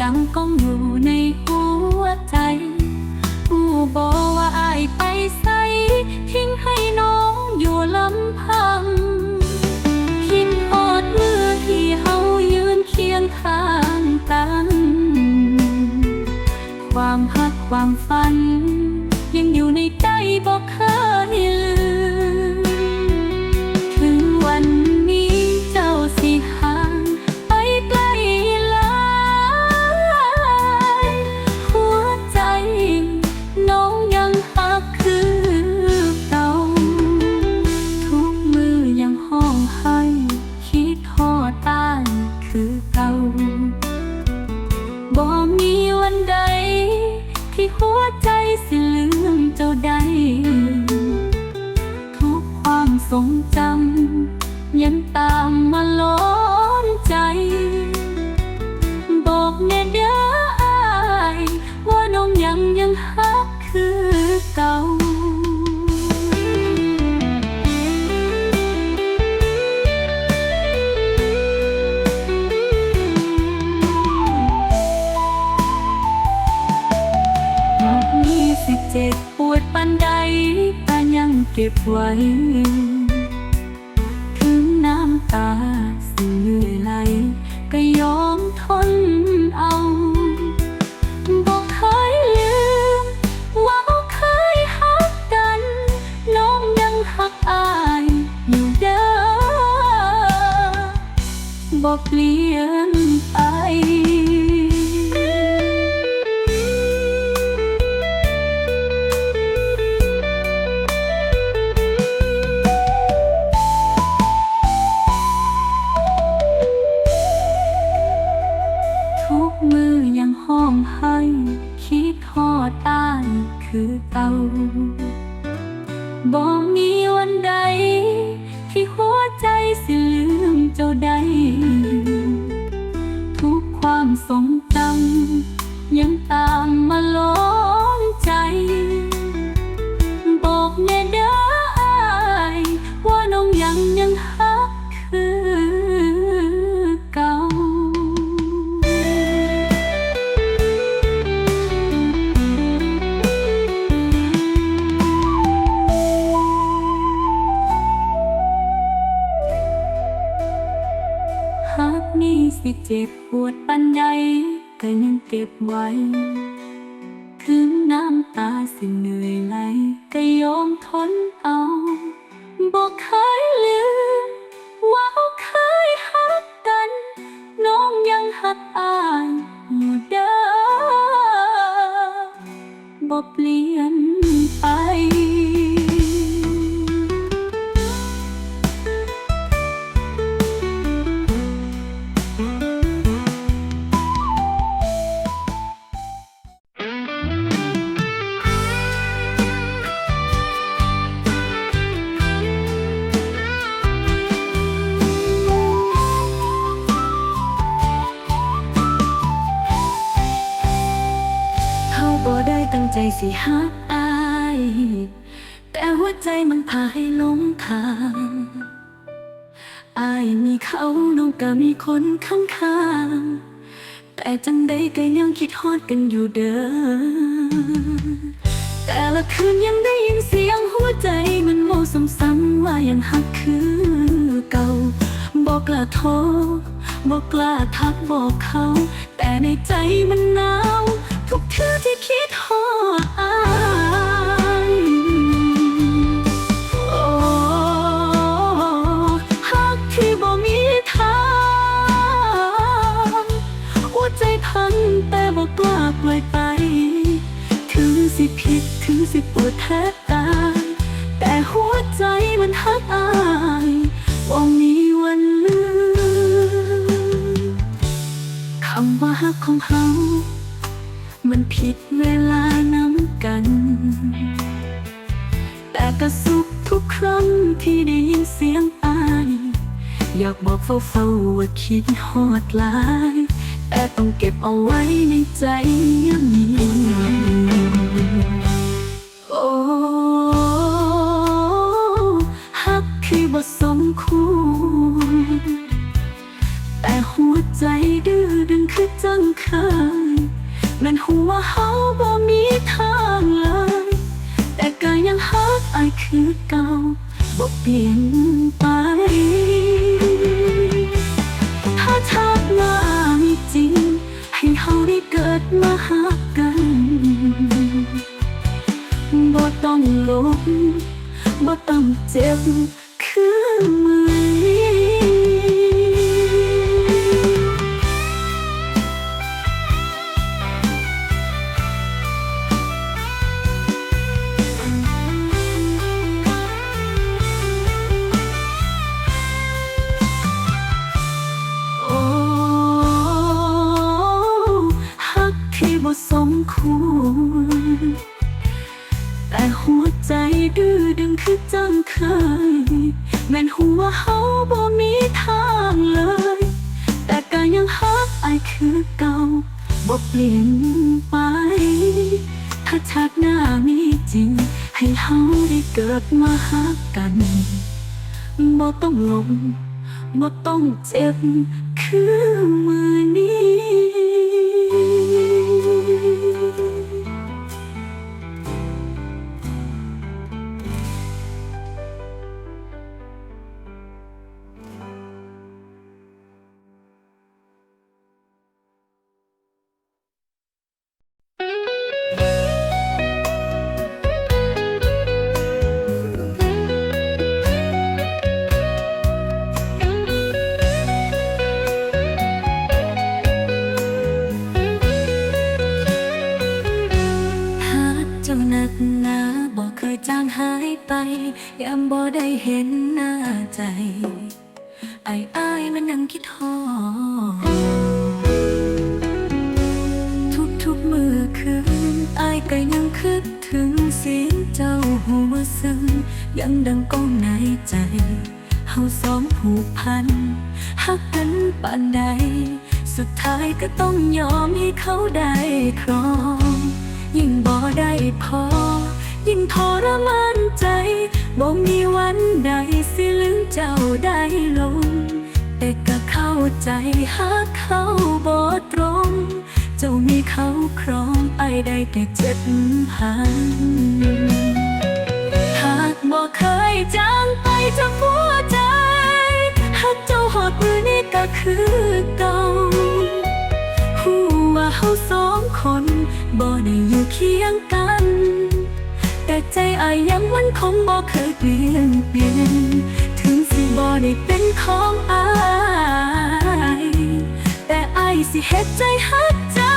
ยังดัง บไว้ ยักอายอยู่เด้อบ่เปลี่ยน ใจสิฮักอาย แต่หัวใจมันพาให้หลงทางอายมีเขาน้องก็มีคนข้างข้างๆแต่จังใดก็ยังคิดฮอดกันอยู่เด้อ แต่ละคืนยังได้ยินเสียงหัวใจมันโมซ้ำๆว่ายังหักคือเก่าบอกกล้าโทรบอกกล้าทักบอกเขา แต่ในใจมันหนาว กเทื่อที่คิดฮออายโอ้หักที่บ่มีทางหัวใจพังแต่บอกล้าปล่อยไป ถึงสิผิดถึงสิปวดแทบตายแต่หัวใจมันหักอายว่มีวันลืมคำว่าหักของเขา มันผิดเวลาน้ำกัน แต่ก็สุขทุกครั้งที่ได้ยินเสียงอาย อยากบอกเฝ้าๆว่าคิดฮอดลาย แต่ต้องเก็บเอาไว้ในใจ บ่เปลี่ยนไป ถ้าชาติหน้ามีจริง ให้เฮาได้เกิดมาหากกันบ่ต้องหลงบ่ต้องเจ็บคือมือนี้ สุดท้ายก็ต้องยอมให้เขาได้ครอง ยิ่งบ่ได้พอ ยิ่งทรมานใจบ่มีวันใดสิลืมเจ้าได้ลง แต่ก็เข้าใจหากเขาบ่ตรง เจ้ามีเขาครองไอได้แต่เจ็บหันหากบ่เคยจางไปจากหัวใจหากเจ้าหอดมือนี่ ก็คือเก่าหูว่าเฮาสองคนบ่ได้อยู่เคียงกัน แต่ใจอายยังมันคงบ่เคยเปลี่ยนเปลี่ยนถึงสิบ่ได้เป็นของอายแต่อายสิเฮ็ดใจฮักเจ้า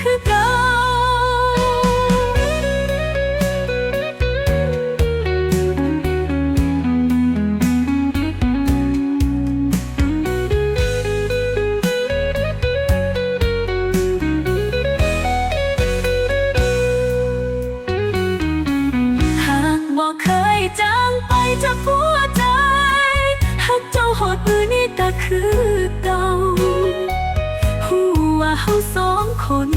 คือเก่า คือเก่าหูว่าเฮาสองคน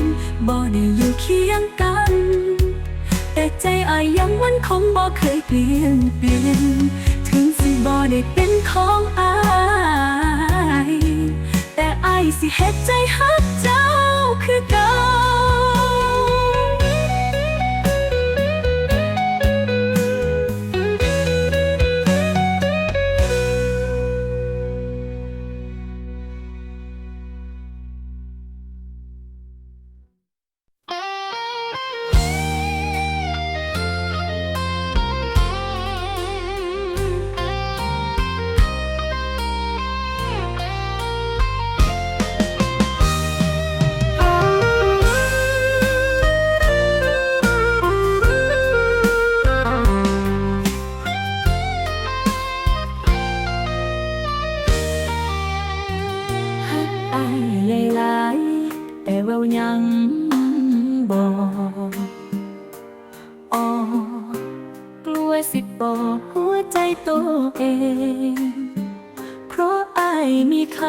บ่ได้อยู่เคียงกัน แต่ใจอายยังมันคงบ่เคยเปลี่ยนเปลี่ยน ถึงสิบ่ได้เป็นของอาย แต่อายสิเฮ็ดใจฮักเจ้าคือเก่า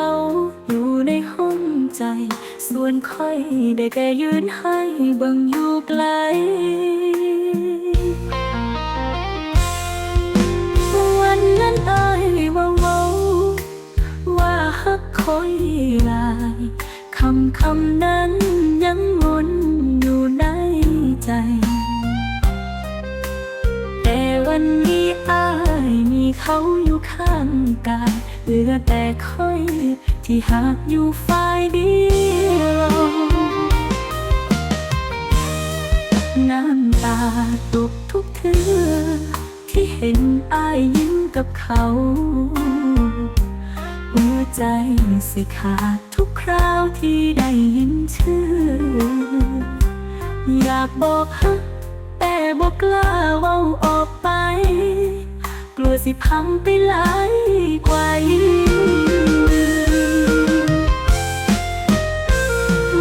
าอยู่ในห้องใจ ส่วนค่อยได้แก่ยืนให้บังอยู่ไกลวันนั้นเอ้ยว่าเว้าว่าฮักคอยลายคำคำนั้นยังวนอยู่ในใจ แต่วันนี้อายมีเขา เหลือแต่ค่อยที่หากอยู่ฝ่ายเดียวน้ำตาตกทุกเทือที่เห็นอายยิ้มกับเขา หัวใจสิขาดทุกคราวที่ได้ยินชื่อ อยากบอกฮักแต่บอกกล้าเว้าออกไป กลัวสิพังไปหลายกว่ายิ่ง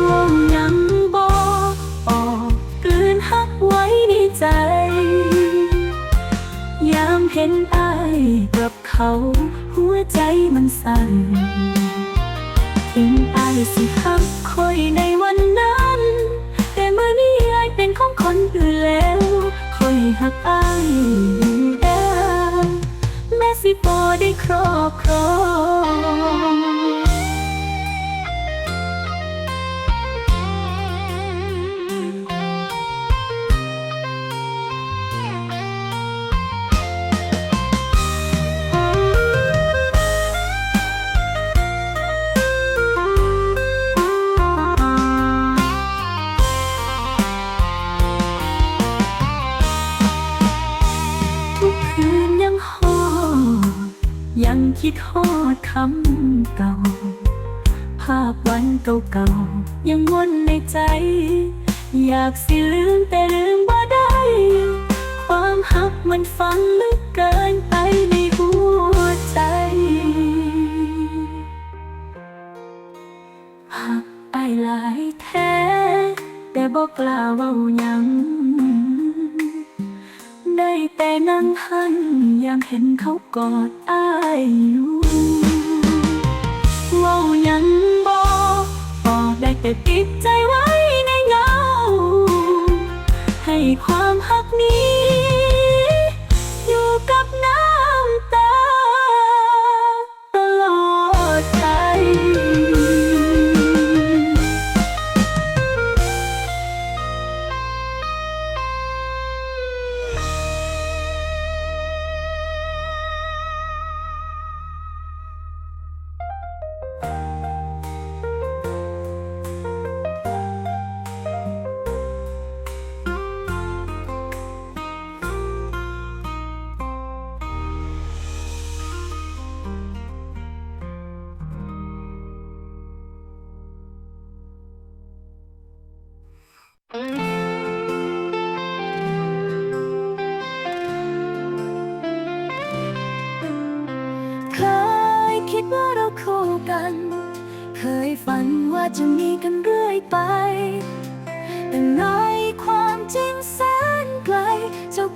วงยังบอกออกกลืนฮักไว้ในใจ ยามเห็นอายกับเขา หัวใจมันสั่นถึงอายสิฮักคอยในวันนั้น แต่เมื่อนี้อายเป็นของคนอื่นแล้วคอยหักอายอ สิบ่ได้ครอบครอง คิดฮอดคำเก่า ภาพวันเก่าๆยังวนในใจ อยากสิลืมแต่ลืมบ่ได้ ความหักมันฝังลึกเกินไปในหัวใจหักไอหลายแท้ แต่บอกกล้าเว้ายัง ได้แต่นั่งหันยามเห็นเขากอดอายอยู่เว้ายังบอกบอกได้แต่ติดใจไว้ในเงาให้ความ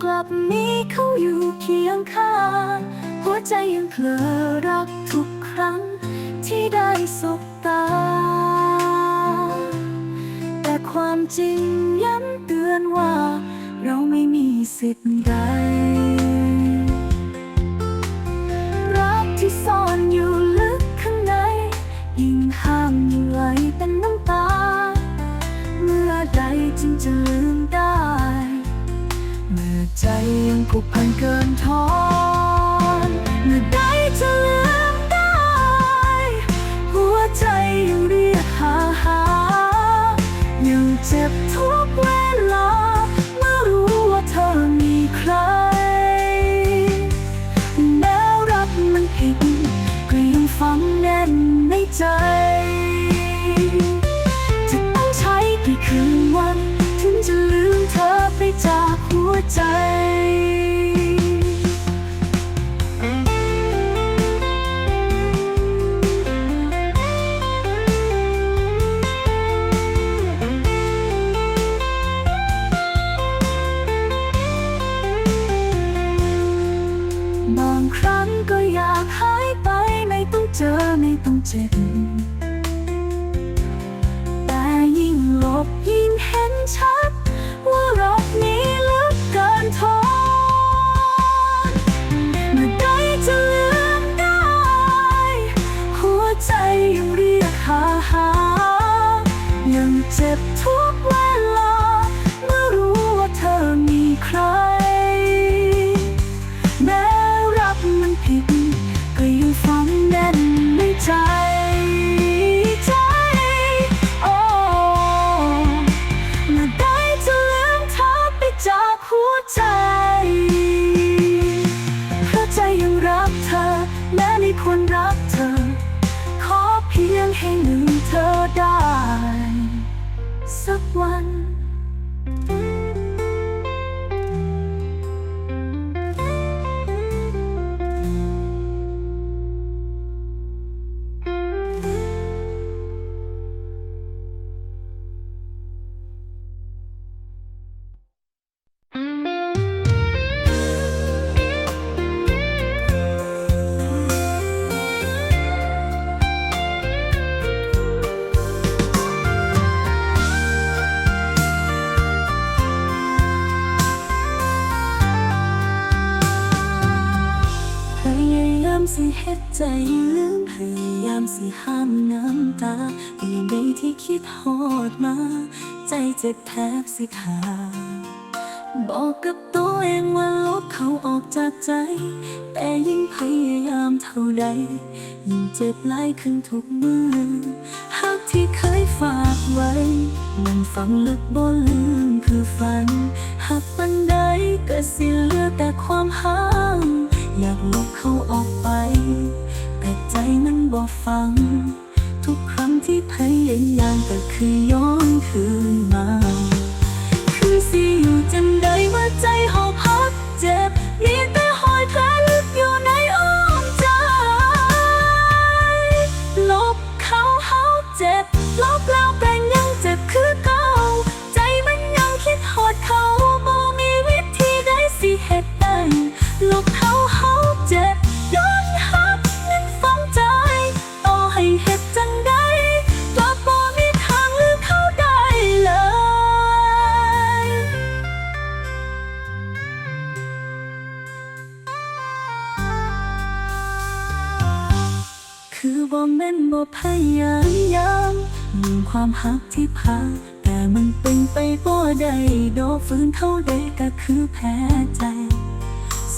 กลับมีเขาอยู่เคียงข้างหัวใจยังเพลอรักทุกครั้ง ที่ได้สบตา แต่ความจริงย้ำเตือนว่า เราไม่มีสิทธิ์ใด ผูกพันเกินทอนเมื่อใดจะลืมได้ หัวใจยังเรียกหาหา ยังเจ็บทุกเวลา เมื่อรู้ว่าเธอมีใคร แม้รักมันผิดก็ยังฝังแน่นในใจจะต้องใช้กี่คืนวัน ถึงจะลืมเธอไปจากหัวใจ ต้องเจ็บ ที่คิดฮอดมา ใจเจ็บแทบสิขาบอกกับตัวเองว่าลบเขาออกจากใจ แต่ยิ่งพยายามเท่าใด ยิ่งเจ็บหลายขึ้นทุกมือหักที่เคยฝากไว้ มันฝังลึกบ่ลืมคือฝันหักปันใดก็เสิเหลือแต่ความห้างอยากลบเขาออกไป แต่ใจมันบ่ฟัง ทุกครั้งที่พยายามก็คือย้อนคืนมา คือสิอยู่จำได้ว่าใจหอบพักเจ็บ มีแต่หอยแผล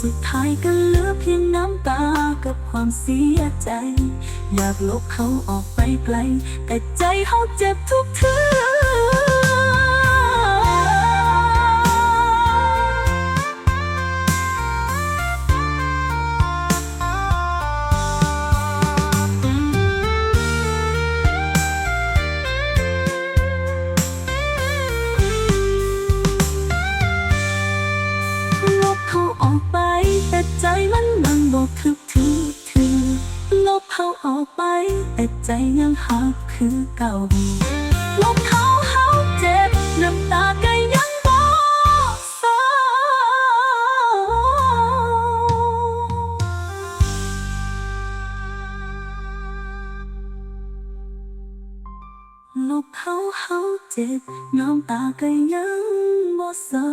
สุดท้ายก็เหลือเพียงน้ำตากับความเสียใจ อยากลบเขาออกไปไกล แต่ใจเขาเจ็บทุกเทือ ใจยังหักคือเก่าลบเขาเขาเจ็บน้ำตาก็ยังบอกเศร้าลบเขาเขาเจ็บน้ำตาก็ยังบ่เศร้า